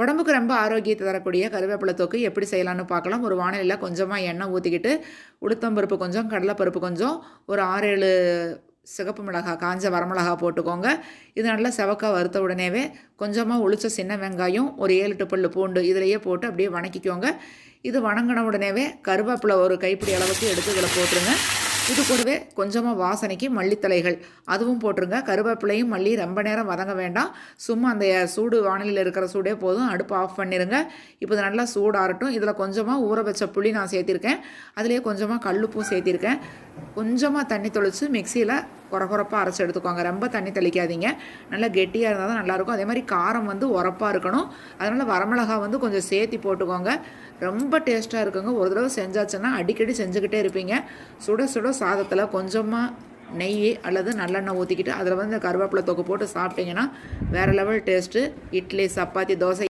உடம்புக்கு ரொம்ப ஆரோக்கியத்தை தரக்கூடிய கருவேப்பிலை தொக்கு எப்படி செய்யலாம்னு பார்க்கலாம். ஒரு வானிலையில் கொஞ்சமாக எண்ணெய் ஊற்றிக்கிட்டு உளுத்தம்பருப்பு கொஞ்சம் கடலைப்பருப்பு கொஞ்சம் ஒரு ஆறு ஏழு சிகப்பு மிளகாய் காஞ்ச வரமிளகா போட்டுக்கோங்க. இது நல்லா செவக்காய் வறுத்த உடனேவே கொஞ்சமாக உளிச்ச சின்ன வெங்காயம் ஒரு ஏழு எட்டு பல்லு பூண்டு இதிலையே போட்டு அப்படியே வணக்கிக்கோங்க. இது வணங்கின உடனேவே கருவேப்பிலை ஒரு கைப்பிடி அளவுக்கு எடுத்து இதில் போட்டுருங்க. இது கூடவே கொஞ்சமாக வாசனைக்கு மல்லித்தலைகள். அதுவும் போட்டுருங்க. கருவேப்பிலையும் மல்லி ரொம்ப நேரம் வதங்க வேண்டாம். சும்மா அந்த சூடு வானிலையில் இருக்கிற சூடே போதும். அடுப்பு ஆஃப் பண்ணிடுங்க இப்போ இது நல்லா சூடாகட்டும் இதில் கொஞ்சமாக ஊற வச்ச புளி நான் சேர்த்திருக்கேன். அதுலேயே கொஞ்சமாக கல்லுப்பும் சேர்த்திருக்கேன். கொஞ்சமாக தண்ணி தொளித்து மிக்சியில் குறகுறப்பாக அரைச்சி எடுத்துக்கோங்க. ரொம்ப தண்ணி தெளிக்காதீங்க. நல்லா கெட்டியாக இருந்தால் தான் நல்லாயிருக்கும். அதே மாதிரி காரம் வந்து உரப்பாக இருக்கணும். அதனால் வரமிளகா வந்து கொஞ்சம் சேர்த்தி போட்டுக்கோங்க. ரொம்ப டேஸ்ட்டாக இருக்குங்க. ஒரு தடவை செஞ்சாச்சுன்னா அடிக்கடி செஞ்சுக்கிட்டே இருப்பீங்க. சுட சுட சாதத்தில் கொஞ்சமாக நெய் அல்லது நல்லெண்ணெய் ஊற்றிக்கிட்டு அதில் வந்து கருவேப்பிலை தொக்கு போட்டு சாப்பிட்டீங்கன்னா வேறு லெவல் டேஸ்ட்டு இட்லி சப்பாத்தி தோசை